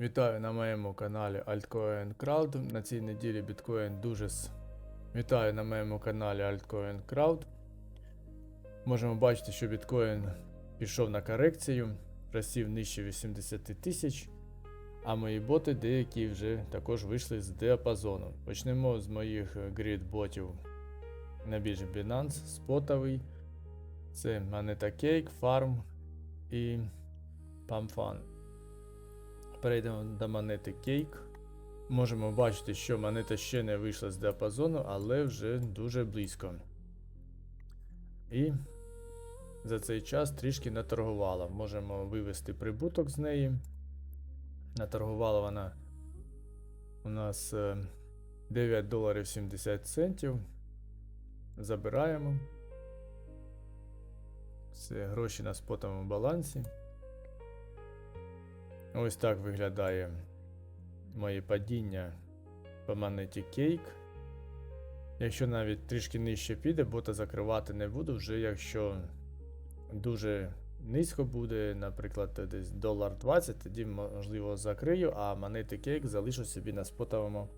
Вітаю на моєму каналі Altcoin Crowd. На цій неділі біткоін дуже с... Вітаю на моєму каналі Altcoin Crowd. Можемо бачити, що біткоін пішов на корекцію, просів нижче 80 тисяч, а мої боти деякі вже також вийшли з діапазону. Почнемо з моїх грід-ботів на біржі Binance, спотовий. Це Moneta Cake, Farm і PampFun. Перейдемо до монети Cake. Можемо бачити, що монета ще не вийшла з діапазону, але вже дуже близько. І за цей час трішки наторгувала. Можемо вивести прибуток з неї. Наторгувала вона у нас е, 9 доларів 70 центів. Забираємо. Це гроші на спотовому балансі. Ось так виглядає моє падіння по монеті Cake. Якщо навіть трішки нижче піде, бота закривати не буду, вже якщо дуже низько буде, наприклад, десь долар 20, тоді можливо закрию, а монети Cake залишу собі на спотовому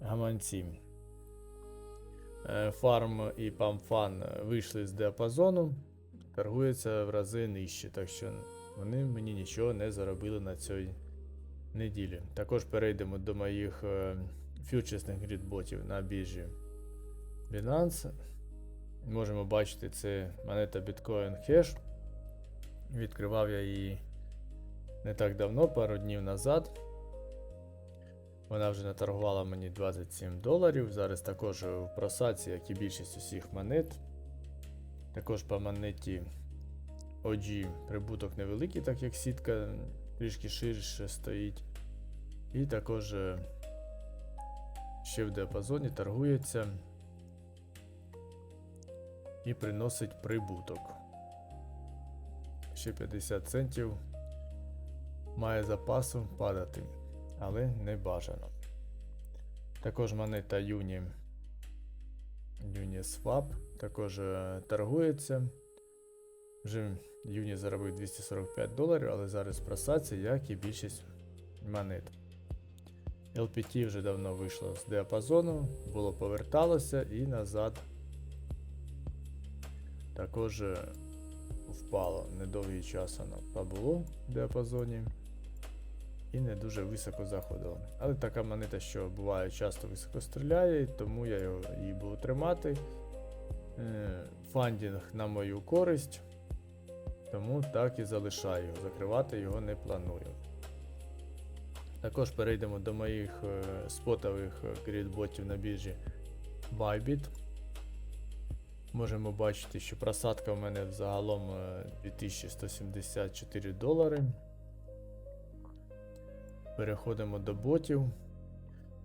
гаманці. Е, Farm і PampFun вийшли з діапазону, торгуються в рази нижче, так що вони мені нічого не заробили на цій неділі. Також перейдемо до моїх е, фьючерсних грідботів на біржі Binance. Можемо бачити, це монета Bitcoin Cash. Відкривав я її не так давно, пару днів назад. Вона вже наторгувала мені 27 доларів. Зараз також в просаці, як і більшість усіх монет. Також по монеті OG прибуток невеликий, так як сітка трішки ширше стоїть. І також е, ще в діапазоні торгується і приносить прибуток. Ще 50 центів має запасу падати, але не бажано. Також монета Юні Uniswap також е, торгується. Вже Юні заробив 245 доларів, але зараз просаться, як і більшість монет. LPT вже давно вийшло з діапазону, було поверталося і назад також е, впало. Недовгий час воно побуло в діапазоні і не дуже високо заходило. Але така монета, що буває часто високо стріляє, тому я її буду тримати. Е, Фандінг на мою користь. Тому так і залишаю, закривати його не планую. Також перейдемо до моїх е, спотових грідботів на біржі Bybit. Можемо бачити, що просадка в мене взагалом е, 2174 долари. Переходимо до ботів.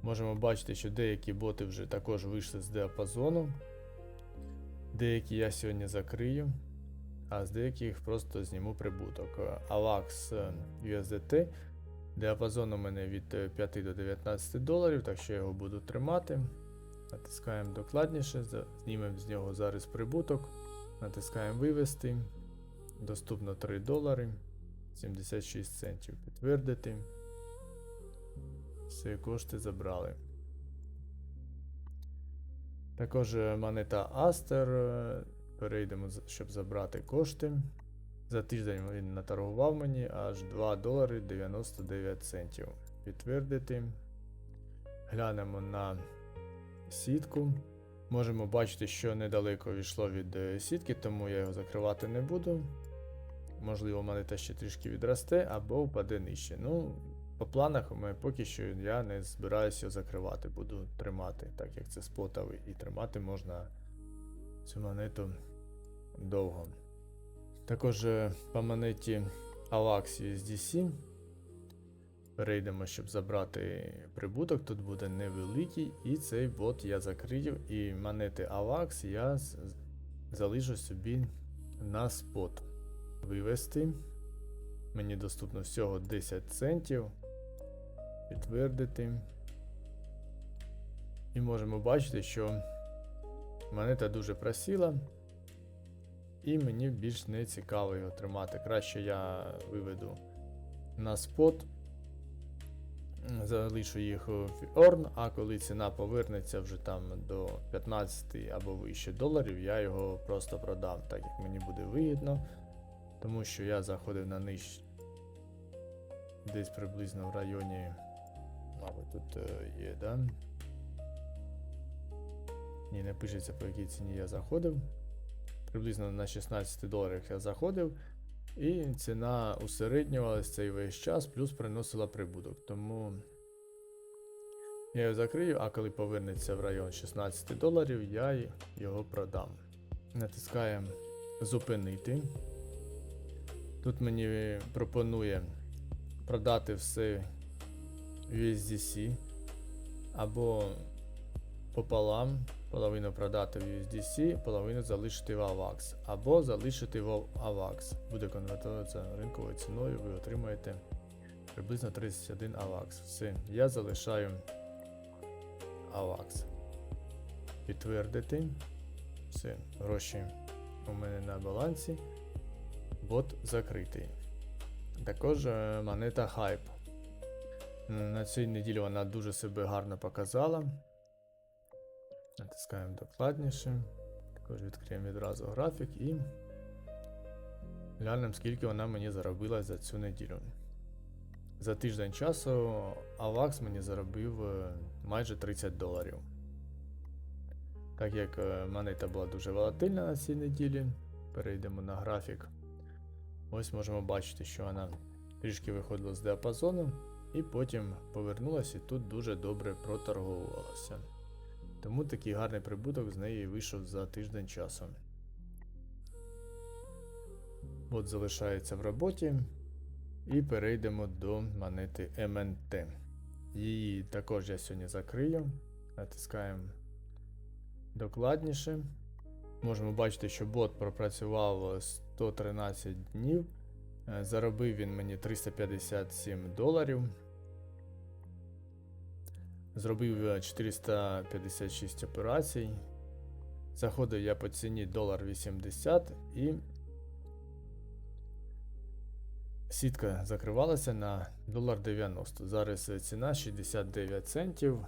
Можемо бачити, що деякі боти вже також вийшли з діапазону. Деякі я сьогодні закрию а з деяких просто зніму прибуток. AVAX е, USDT. Діапазон у мене від е, 5 до 19 доларів, так що я його буду тримати. Натискаємо докладніше, знімемо з нього зараз прибуток. Натискаємо вивести. Доступно 3 долари 76 центів. Підтвердити. Все кошти забрали. Також е, монета Aster. Перейдемо, щоб забрати кошти. За тиждень він наторгував мені аж 2 долари 99 центів. Підтвердити. Глянемо на сітку. Можемо бачити, що недалеко відійшло від е, сітки, тому я його закривати не буду. Можливо, монета ще трішки відросте або впаде нижче. Ну, по планах мене поки що я не збираюся його закривати, буду тримати, так як це спотовий, і тримати можна цю монету довго. Також е, по монеті AVAX USDC перейдемо, щоб забрати прибуток. Тут буде невеликий, і цей бот я закрию, і монети AVAX я залишу собі на спот. Вивести. Мені доступно всього 10 центів. Підтвердити. І можемо бачити, що монета дуже просіла. І мені більш не цікаво його тримати. Краще я виведу на спот залишу їх в Earn, а коли ціна повернеться вже там до 15 або вище доларів, я його просто продам, так як мені буде вигідно. Тому що я заходив на ниж десь приблизно в районі. Мабуть, тут е, є, да? Ні, не пишеться по якій ціні я заходив. Приблизно на 16 доларах я заходив. І ціна усереднювалась цей весь час, плюс приносила прибуток. Тому я його закрию, а коли повернеться в район 16 доларів, я його продам. Натискаємо зупинити. Тут мені пропонує продати все USDC або пополам, половину продати в USDC, половину залишити в AVAX, або залишити в AVAX. Буде конвертуватися ринковою ціною, ви отримаєте приблизно 31 AVAX. Все, я залишаю AVAX. Підтвердити. Все, гроші у мене на балансі. Бот закритий. Також е, монета Hype. На цій неділі вона дуже себе гарно показала. Натискаємо докладніше. Також відкриємо відразу графік і глянемо, скільки вона мені заробила за цю неділю. За тиждень часу AVAX мені заробив е, майже 30 доларів. Так як е, монета була дуже волатильна на цій неділі, перейдемо на графік. Ось можемо бачити, що вона трішки виходила з діапазону і потім повернулася і тут дуже добре проторговувалася. Тому такий гарний прибуток з неї вийшов за тиждень часу. От залишається в роботі. І перейдемо до монети MNT. Її також я сьогодні закрию. Натискаємо докладніше. Можемо бачити, що бот пропрацював 113 днів. Е, Заробив він мені 357 доларів. Зробив е, 456 операцій. Заходив я по ціні долар 80 і сітка закривалася на долар 90. Зараз е, ціна 69 центів.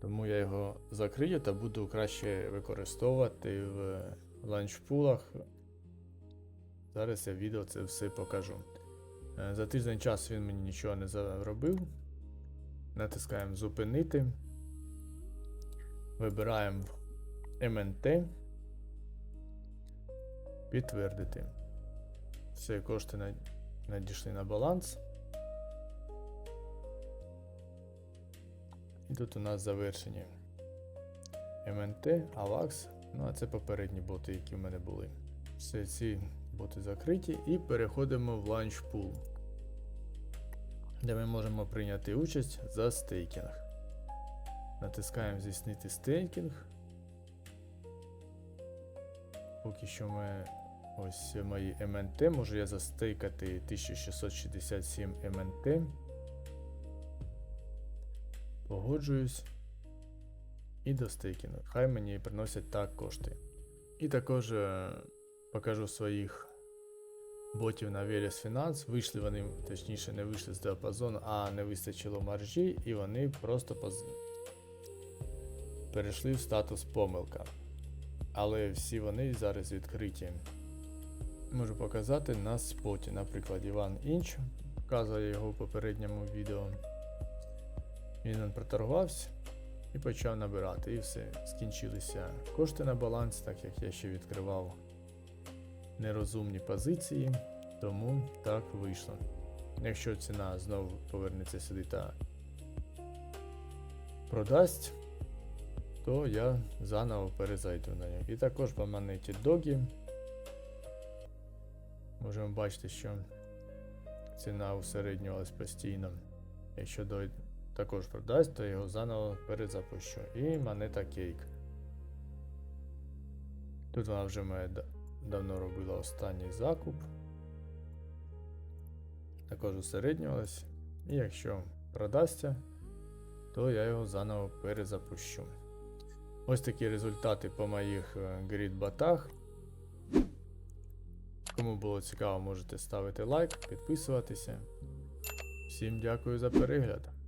Тому я його закрию та буду краще використовувати в ланчпулах. Зараз я відео це все покажу. Е, За тиждень час він мені нічого не заробив. Натискаємо зупинити. Вибираємо МНТ. Підтвердити. Все кошти надійшли на баланс. І тут у нас завершені МНТ, AVAX. Ну а це попередні боти, які в мене були. Все ці боти закриті і переходимо в Pool, де ми можемо прийняти участь за стейкінг. Натискаємо здійснити стейкінг. Поки що ми ось мої МНТ. Можу я застейкати 1667 МНТ. Погоджуюсь. І до стейкінгу. Хай мені приносять так кошти. І також е, покажу своїх ботів на Veris Finance. Вийшли вони, точніше, не вийшли з діапазону, а не вистачило маржі, і вони просто поз... перейшли в статус помилка. Але всі вони зараз відкриті. Можу показати на споті. Наприклад, Іван Інч, показує його в попередньому відео. Він проторгувався і почав набирати. І все. Скінчилися кошти на баланс, так як я ще відкривав нерозумні позиції, тому так вийшло. Якщо ціна знову повернеться сюди та продасть, то я заново перезайду на нього. І також по монеті Догі можемо бачити, що ціна усереднювалась постійно. Якщо дойде також продасть, то його заново перезапущу. І монета кейк. Тут вона вже да- давно робила останній закуп. Також усереднювалась. І якщо продасться, то я його заново перезапущу. Ось такі результати по моїх е, грідбатах. Кому було цікаво, можете ставити лайк, підписуватися. Всім Всім дякую за перегляд.